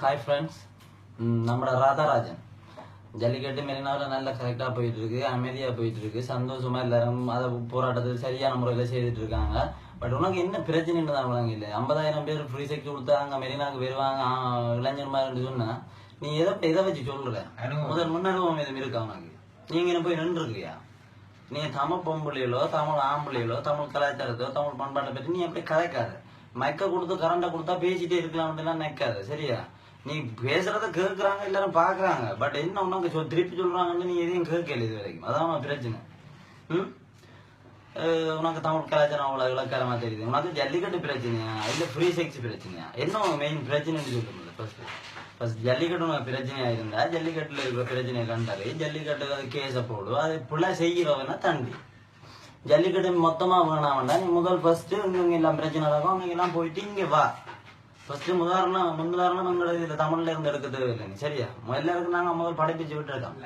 Hi friends நம்ம ராதாராஜன். ஜல்லிக்கட்டு மெரினாவில் நல்ல கரெக்டாக போயிட்டு இருக்கு அமைதியாக போயிட்டு இருக்கு சந்தோஷமா எல்லாரும் அதை போராட்டத்தில் சரியான முறையில் செய்துட்டு இருக்காங்க பட் உனக்கு என்ன பிரச்சனைன்னு தான் வழங்க இல்லை. ஐம்பதாயிரம் பேர் ஃப்ரீ செக்ஸ் கொடுத்தாங்க மெரினாக்கு வருவாங்க இளைஞர் மாதிரி சொன்னா. நீ எதை எதை வச்சு அனுபவம். முதல் முன் அனுபவம் எதுவும் இருக்கா உனக்கு? நீங்க என்ன போய் நின்றுருக்கியா? நீ தமிழ் பொம்பளைகளோ தமிழ் ஆம்பளைகளோ தமிழ் கலாச்சாரத்தோ தமிழ் பண்பாட்டை பற்றி நீ எப்படி கதைக்காத. மைக்க கொடுத்து கரண்டை கொடுத்தா பேசிட்டே இருக்கலாம்னு நினைக்காத சரியா? நீ பேசுறத கேட்கறாங்க எல்லாரும் பாக்குறாங்க. பட் என்ன உனக்கு சொல் திருப்பி சொல்றாங்கன்னு நீ எதையும் கேட்கல இது வரைக்கும். அதான் பிரச்சனை. ம்? உனக்கு தமிழ் கலாச்சாரம் அவ்வளோ இலக்காரமாக தெரியுது. உனக்கு ஜல்லிக்கட்டு பிரச்சனையா? இல்லை ஃப்ரீ செக்ஸ் பிரச்சனையா? என்ன மெயின் பிரச்சனைன்னு சொல்லுங்க ஃபர்ஸ்ட் ஃபர்ஸ்ட் ஜல்லிக்கட்டு உனக்கு பிரச்சனையாக இருந்தால் ஜல்லிக்கட்டில் இருக்கிற பிரச்சனையை கண்டாலே ஜல்லிக்கட்டு கேஸை போடு. அது ஃபுல்லாக செய்கிறவனா தண்டி. ஜல்லிக்கட்டு மொத்தமாக வேணாம் வேண்டாம் நீ முதல் ஃபர்ஸ்ட்டு இங்கே எல்லாம் பிரச்சனை இருக்கும் அங்க எல்லாம் போயிட்டு இங்கே வா. ஃபர்ஸ்ட் உதாரணம் முன்னுதாரணம் எங்களோட இதுல தமிழ்ல இருந்து எடுக்க தேவையில்லை நீ சரியா? முதல்ல இருக்கு நாங்க முதல் படைப்பிச்சு விட்டுருக்கோம்.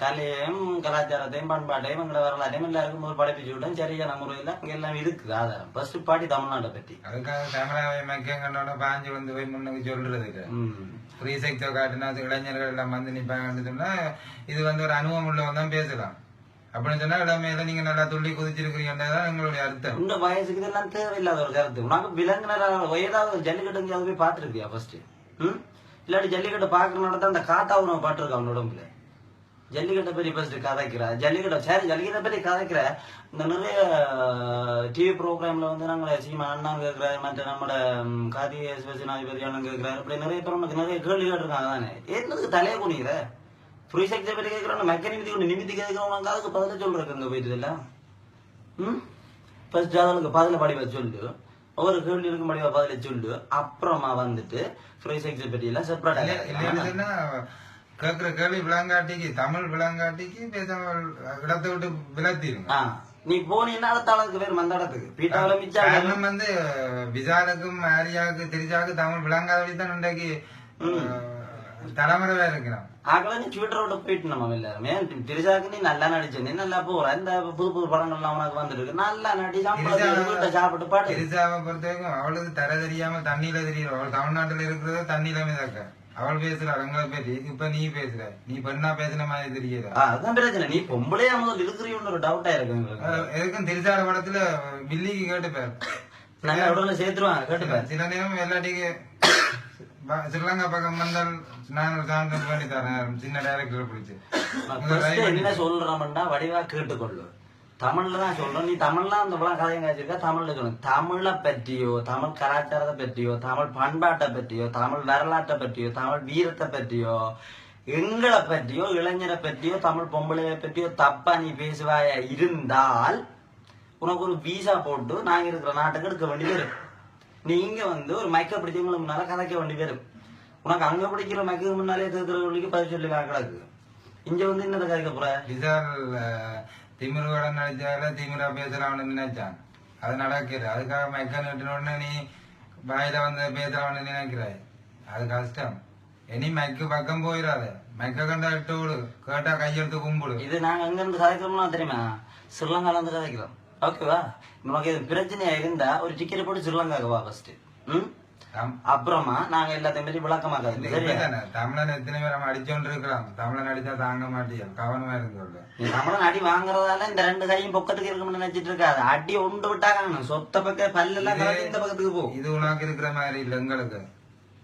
கலையும் கலாச்சாரத்தையும் பண்பாட்டையும் எங்களை வரலாற்றையும் எல்லாருக்கும் முதல் படைப்பிச்சு விட்டோம். சரியான முறையில அங்க எல்லாம் இருக்குது ஆதாரம். ஃபர்ஸ்ட் பாடி தமிழ்நாட்டை பத்தி அதுக்காக கேமராவை மெக்கங்களோட பாஞ்சு வந்து போய் முன்னுக்கு சொல்றது இல்ல ம். ஃப்ரீ செக்ஸோ காட்டினா இளைஞர்கள் எல்லாம் வந்து நிப்பாங்கன்னு சொன்னா இது வந்து ஒரு அனுபவம் உள்ளவன் தான் பேசலாம் அப்படின்னு சொன்னா இளமையில நீங்க நல்லா துள்ளி குதிச்சிருக்கிறீங்கன்றதான் எங்களுடைய அர்த்தம். இந்த வயசுக்கு இதெல்லாம் தேவையில்லாத ஒரு கருத்து. உனக்கு விலங்குனரா ஏதாவது ஜல்லிக்கட்டு அதை போய் பார்த்துருக்கியா ஃபர்ஸ்ட் ம்? இல்லாட்டி ஜல்லிக்கட்டை பார்க்கறனால தான் அந்த காத்தா உணவு பாட்டுருக்கு அவன் உடம்புல? ஜல்லிக்கட்டை பற்றி ஃபர்ஸ்ட் கதைக்கிற. ஜல்லிக்கட்டை சரி ஜல்லிக்கட்டை பற்றி கதைக்கிற. இந்த நிறைய டிவி ப்ரோக்ராம்ல வந்து நாங்கள் சீமா அண்ணா கேட்குறாரு மற்ற நம்மட ம், காதி ஸ்பெஷனாதிபதி அண்ணன் கேட்குறாரு அப்படி நிறைய பேர் நமக்கு நிறைய கேள்வி கேட்டிருக்காங்க தானே என்னதுக்கு தலையை குனிக்கிற செக்ஸை பற்றி கேட்குறோம் மெக்க நிமித்தி கொண்டு நிமித்தி கேட்குறவங்க அதுக்கு பதில சொல்றதுக்கு அங்கே போயிட்டு இல்லை? ம்? ஃபர்ஸ்ட் அதனுக்கு பதில படிவ சொல்லு. ஒவ்வொரு கேள்வி இருக்கும் படிவ பதில சொல்லு. அப்புறமா வந்துட்டு செக்ஸை பற்றி எல்லாம் செப்பரேட் கேட்கிற கேள்வி விளங்காட்டிக்கு தமிழ் விளங்காட்டிக்கு பேசாம இடத்தை விட்டு விலத்திருங்க ஆ நீ போனீங்கன்னா அடுத்த பேர் மந்த இடத்துக்கு. பீட்டாவில மிச்சா காரணம் வந்து விசாலுக்கும் ஆரியாவுக்கு திரிஜாவுக்கு தமிழ் விளங்காதபடி தான் இன்றைக்கு தலைமுறை இருக்கிறோம். ஆகல நீ ட்விட்டரோட போயிட்டு நம்ம எல்லாருமே. திரிசாக்கு நீ நல்லா நடிச்ச நீ நல்லா போற இந்த புது புது படங்கள்லாம் உனக்கு வந்துருக்கு. நல்லா நடி சாப்பிட்டு பாட்டு திரிஜாவை பொறுத்த வரைக்கும் அவளுக்கு தர தெரியாம தண்ணியில தெரியும் அவள் தமிழ்நாட்டுல இருக்கிறத தண்ணியில மிதக்க அவள் பேசுறா எங்களை பற்றி இப்ப நீ பேசுற. நீ பெண்ணா பேசுன மாதிரி தெரியல அதுதான் பிரச்சனை. நீ பொம்பளையா முதல் இருக்கிறீன்னு ஒரு டவுட்டா இருக்கு எதுக்கும் திரிஜால படத்துல வில்லிக்கு கேட்டுப்பார். நாங்க உடனே சேர்த்துருவாங்க கேட்டுப்பேன் சில நேரம் எல்லாட்டிக்கு ஸ்ரீலங்கா பக்கம் வந்தால் ஒரு சான்று பண்ணி தரேன் சின்ன டைரக்டர் பிடிச்சு என்ன சொல்றோம்னா வடிவா கேட்டுக்கொள்ளு தமிழ்ல தான் சொல்றோம் நீ தமிழ்ல அந்த படம் கதையும் காய்ச்சிருக்க தமிழ்ல சொல்லணும் தமிழை பற்றியோ தமிழ் கலாச்சாரத்தை பற்றியோ தமிழ் பண்பாட்டை பற்றியோ தமிழ் வரலாற்றை பற்றியோ தமிழ் வீரத்தை பற்றியோ எங்களை பற்றியோ இளைஞரை பற்றியோ தமிழ் பொம்பளையை பற்றியோ தப்பா நீ பேசுவாயா இருந்தால் உனக்கு ஒரு வீசா போட்டு நாங்க இருக்கிற நாட்டுக்கு எடுக்க வேண்டி வரும் நீ இங்க வந்து ஒரு மைக்க பிடிச்சவங்களுக்கு முன்னால கதைக்க வேண்டி வரும். உனக்கு அங்க பிடிக்கிற மைக்கு முன்னாலே இருக்கிறவங்களுக்கு பதில் சொல்லி கிடக்கு இங்க வந்து என்னதை கதைக்க போற? விசால் திமிரோட நடிச்சால திமிரா பேசுறான்னு நினைச்சான். அது நடக்குது அதுக்காக மெக்க நிட்டு உடனே நீ வாயில வந்து பேசுறான்னு நினைக்கிறாய் அது கஷ்டம். இனி மெக்கு பக்கம் போயிடாத மெக்க கண்டா இட்டு விடு. கேட்டா கையெடுத்து கும்பிடு. இது நாங்க எங்க இருந்து கதைக்கிறோம்னா தெரியுமா? ஸ்ரீலங்கால இருந்து கதைக்கிறோம். ஓகேவா? நமக்கு இது பிரச்சனையா இருந்தா ஒரு டிக்கெட் போட்டு ஸ்ரீலங்காக்கு வா ஃபர்ஸ்ட் ம்? அப்புறமா நாங்க எல்லாத்தையும் பற்றி விளக்கமா இந்த கதைக்கிறோம் சரியா? இப்படித்தானே தமிழன் எத்தனை பேர் நம்ம அடிச்சோண்டு இருக்கிறான். தமிழன் அடிச்சா தாங்க மாட்டியா? கவனமா இருந்து நீ தமிழன் அடி வாங்குறதால இந்த ரெண்டு கையும் பொக்கத்துக்கு இருக்கும்னு நினைச்சிட்டு இருக்காது. அடி உண்டு விட்டாங்க சொத்த பக்கம் பல்லெல்லாம் கலந்து இந்த பக்கத்துக்கு போ. இது உனக்கு இருக்கிற மாதிரி இல்ல எங்களுக்கு.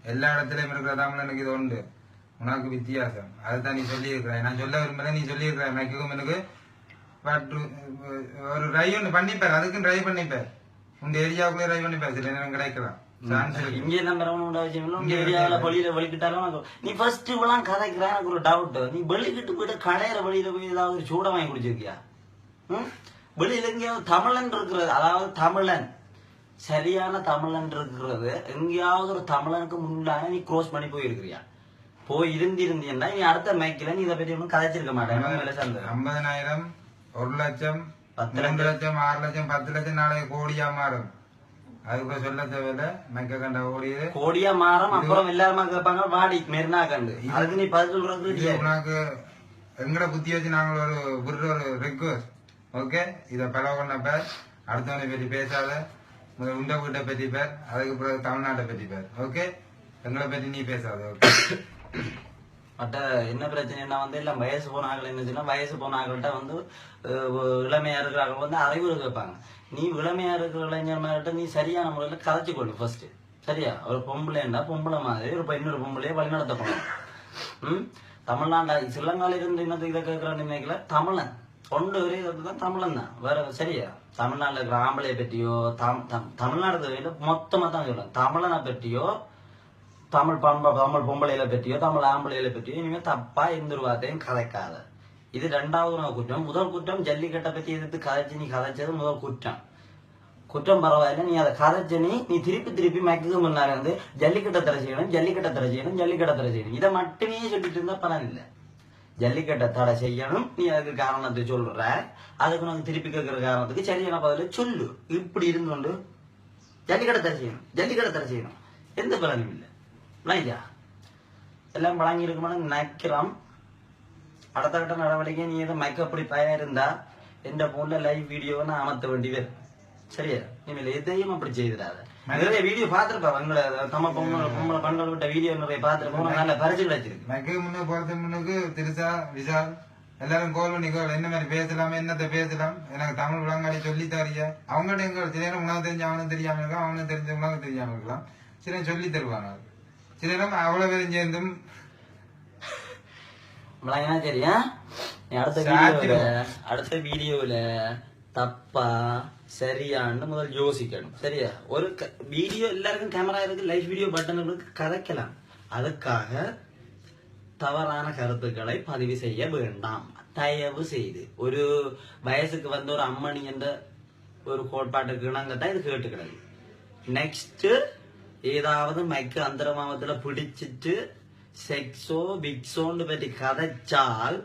எல்லா இடத்துலயும் இருக்கிற தமிழனுக்கு இது உண்டு. உனக்கு வித்தியாசம். அதுதான் நீ சொல்லி இருக்கிற நான் சொல்ல விரும்பல நீ சொல்லி இருக்கிற எனக்கு ஒரு ட்ரை ஒன்று பண்ணிப்பார் அதுக்கும் ட்ரை பண்ணிப்பார். உங்க ஏரியாவுக்குள்ளே ட்ரை பண்ணிப்பார் சில நேரம் கிடைக்கலாம். இங்கே விஷயம் ஏரியாவில வெளியில வெளிக்கிட்டாலும் உனக்கு- நீ ஃபர்ஸ்ட் இவெல்லாம் கதைக்கிற எனக்கு ஒரு டவுட் நீ வெளிக்கிட்டு போயிட்டு கடையிற வெளியில போய் ஏதாவது ஒரு சூட வாங்கி குடிச்சிருக்கியா? வெளியில எங்கேயாவது தமிழன் இருக்கிறது. அதாவது தமிழன். சரியான தமிழன் இருக்கிறது. எங்கேயாவது ஒரு தமிழனுக்கு முன்னாடி நீ க்ரோஸ் பண்ணி போயிருக்கிறியா? போய் இருந்திருந்தீன்னா நீ அடுத்த மைக்கில நீ இதை பத்தி ஒன்றும் கதைச்சிருக்க மாட்டேன். ஐம்பதனாயிரம் ஒரு லட்சம் பத்து மூன்று லட்சம். ஆறு லட்சம் பத்து லட்சம் நாளைக்கு கோடியா மாறும். அதுக்கு சொல்ல தேவையில்ல. மைக்க கண்ட ஓடியது. கோடியா மாறும் அப்புறம் எல்லாருமா கேட்பாங்க வாடி மெரினா கண்டு. அதுக்கு நீ பதில் சொல்றது உனக்கு எங்கட புத்தி வச்சு நாங்கள் ஒரு விடுற ஒரு ரிக்வஸ்ட் ஓகே இத பலவ பண்ண பேர். அடுத்தவனை பற்றி பேசாத. உண்ட வீட்டை பற்றி பேர். அதுக்கு பிறகு தமிழ்நாட்டை பற்றி பேர். ஓகே எங்களை பத்தி நீ பேசாத okay? மற்ற என்ன பிரச்சனைனா வந்து இல்லை வயசு போன என்ன சொன்னா வயசு போன வந்து இளமையாக இளமையா வந்து அறிவுரை கேட்பாங்க. நீ இளமையாக இருக்கிற இளைஞர் மாதிரிட்ட நீ சரியான முறையில் கதைச்சு கொள்ளு ஃபர்ஸ்ட் சரியா? ஒரு பொம்பளைண்டா பொம்பளை மாதிரி ஒரு இன்னொரு பொம்பளையே வழிநடத்த போகணும் ம்? தமிழ்நாண்டா சிலங்கால இருந்து என்னது இதை கேட்குறான்னு நினைக்கல? தமிழன். தொண்டு வரை தான் தமிழன் தான். வேற சரியா? தமிழ்நாட்டில் இருக்கிற ஆம்பளையை பற்றியோ தம் தம்- தமிழ்நாடு மொத்தமாக தான் சொல்லுவேன் தமிழனை பற்றியோ தமிழ் பண்பை தமிழ் பொம்பளையில பற்றியோ தமிழ் ஆம்பளையில பற்றியோ இனிமேல் தப்பா எந்த ஒரு கதைக்காத இது ரெண்டாவது குற்றம் முதல் குற்றம் ஜல்லிக்கட்டை பற்றி எதிர்த்து கதைச்சு நீ கதைச்சது முதல் குற்றம் குற்றம் பரவாயில்ல நீ அதை கதைச்சு நீ நீ திருப்பி திருப்பி மேக்சிமம் பண்ணாரு வந்து ஜல்லிக்கட்டை தடை செய்யணும் ஜல்லிக்கட்டை தடை செய்யணும் ஜல்லிக்கட்டை தடை செய்யணும் இதை மட்டுமே சொல்லிட்டு இருந்தா பலன் இல்லை ஜல்லிக்கட்டை தடை செய்யணும் நீ அதுக்கு காரணத்தை சொல்ற அதுக்கு நாங்கள் திருப்பி கேட்கற காரணத்துக்கு சரியான பதில சொல்லு இப்படி இருந்து கொண்டு ஜல்லிக்கட்டை தடை செய்யணும் ஜல்லிக்கட்டை தடை செய்யணும் எந்த பலனும் இல்லை இல்லையா எல்லாம் வழங்கி இருக்குமான்னு நினைக்கிறோம். அடுத்த கட்ட நடவடிக்கை நீ எதுவும் மைக்கப்படி பயம் இருந்தா எந்த போன்ல லைவ் வீடியோவை நான் அமர்த்த வேண்டி வரும். சரியா? இனிமேல் எதையும் அப்படி செய்திடாத. நிறைய வீடியோ பார்த்துருப்பா உங்களை தம்ம பொம்பளை பொம்பளை பெண்கள் விட்ட வீடியோ நிறைய பார்த்துருப்போம். உனக்கு நல்ல பரிசு கிடைச்சிருக்கு. மைக்கு முன்ன போறது முன்னுக்கு திருசா விஷால் எல்லாரும் கோல் பண்ணி கோல் என்ன மாதிரி பேசலாம் என்னத்த பேசலாம்? எனக்கு தமிழ் விளங்காடி சொல்லி தரிய அவங்கள்ட்ட எங்க சில உனக்கு தெரிஞ்ச அவனுக்கு தெரியாம இருக்கலாம். அவனுக்கு தெரிஞ்ச உனக்கு தெரியாம இருக்கலாம். சில சொல்லி தருவாங்க. நேரம் அவ்வளவு பேரும் சேர்ந்தும் சரியா அடுத்த அடுத்த வீடியோல தப்பா சரியான்னு முதல் யோசிக்கணும். சரியா? ஒரு வீடியோ எல்லாருக்கும் கேமரா இருக்கு லைவ் வீடியோ பட்டன் இருக்கு கதைக்கலாம். அதுக்காக தவறான கருத்துக்களை பதிவு செய்ய வேண்டாம். தயவு செய்து. ஒரு வயசுக்கு வந்த ஒரு அம்மணி என்ற ஒரு கோட்பாட்டுக்கு இணங்கத்தான் இது கேட்டுக்கிறது நெக்ஸ்ட் ஏதாவது மைக்கு அந்தரமாவத்துல பிடிச்சிட்டு செக்ஸோ பிக்ஸோன்னு பற்றி கதைச்சால்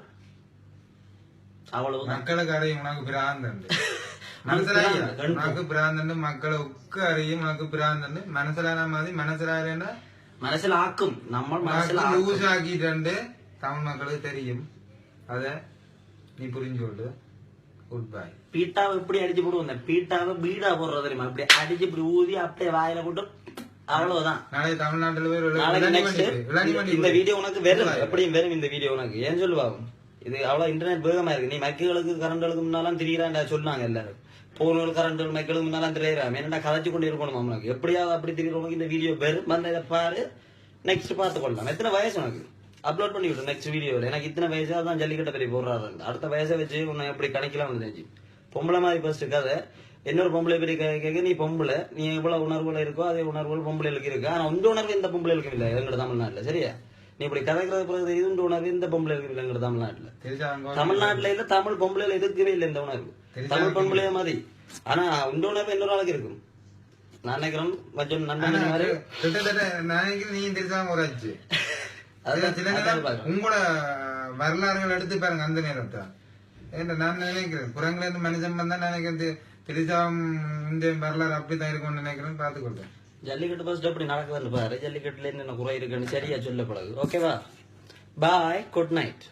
அவ்வளவுதான் மக்களுக்கு அறியும் உனக்கு பிராந்தண்டு உனக்கு മനസ്സിലായില്ല பிராந்தண்டு. ഉനക്ക് ഭ്രാന്തണ്ട് മക്കളെ ഒക്കെ അറിയും ഉനക്ക് ഭ്രാന്തണ്ട് മനസ്സിലായാ മതി മനസ്സിലായാലേ മനസ്സിലാക്കും നമ്മൾ മനസ്സിലാക്കും ലൂസ് ആക്കിയിട്ടുണ്ട് തമിഴ് മക്കള് തെരിയും അതെ നീ പുരിഞ്ചോണ്ട് ഗുഡ് ബൈ பீட்டாவை எப்படி அடிச்சு போடுவோம் பீட்டாவை பீடா போடுறது தெரியுமா இப்படி அடிச்சு இப்படி ஊதி அப்படியே வாயில போட்டு அவ்வளவுதான். இந்த வீடியோ உனக்கு எப்படியும் வெறும் இந்த வீடியோ உனக்கு. ஏன் சொல்லுவாகும் இது அவ்வளவு இன்டர்நெட் வேகமா நீ மக்களுக்கு கரண்ட்களுக்கு முன்னாலாம் திரியிறான்டா சொன்னாங்க எல்லாரும். போனவர்கள் கரண்ட்கள் மக்களுக்கு முன்னாலாம் திரியிறான் என்னடா கதைச்சு கொண்டு இருக்கணும் உனக்கு? எப்படியாவது அப்படி திரியிறவங்க இந்த வீடியோ வெறும் வந்து இதை நெக்ஸ்ட் பார்த்து கொள்ளலாம். எத்தனை வயசு உனக்கு? அப்லோட் பண்ணி நெக்ஸ்ட் வீடியோவில் எனக்கு இத்தனை வயசாக தான் ஜல்லிக்கட்டை அடுத்த வயசை வச்சு உன்னை எப்படி கணக்கெல்லாம் வந்து பொம்பளை மாதிரி ஃபர்ஸ்ட் கதை. இன்னொரு பொம்பளை பெரிய கேட்க நீ பொம்பளை. நீ எவ்வளவு உணர்வுகள் இருக்கோ அதே உணர்வுகள் பொம்பளைகளுக்கு இருக்கு. ஆனா உண்டு உணர்வு இந்த பொம்பளைகளுக்கும் இல்லை. எங்களோட தமிழ்நாட்டுல சரியா? நீ இப்படி கதைக்கிறது பிறகு இது உண்டு உணர்வு இந்த பொம்பளைகளுக்கு இல்லை எங்களோட தமிழ்நாட்டில். தமிழ்நாட்டுல இல்ல தமிழ் பொம்பளைகள் எதுக்குமே இல்லை இந்த உணர்வு. தமிழ் பொம்பளைய மாதிரி. ஆனா உண்டு உணர்வு இன்னொரு ஆளுக்கு இருக்கும். நான் நினைக்கிறேன் கொஞ்சம் நண்பன் மாதிரி. கிட்டத்தட்ட நான் நீ தெரிஞ்சாம ஒரு வரலாறுகள் எடுத்து பாருங்க அந்த நேரத்தை நான் நினைக்கிறேன் குரங்குல இருந்து மனுஷன் வந்தா நினைக்கிறது திருச்சாம் இந்த வரலாறு அப்படிதான் இருக்கும்னு நினைக்கிறேன். பார்த்துக்கொள்றேன் ஜல்லிக்கட்டு ஃபர்ஸ்ட் அப்படி நடக்கிறது பாரு. ஜல்லிக்கட்டுல என்னென்ன குறை இருக்குன்னு சரியா சொல்ல பழகு ஓகேவா பாய் குட் நைட்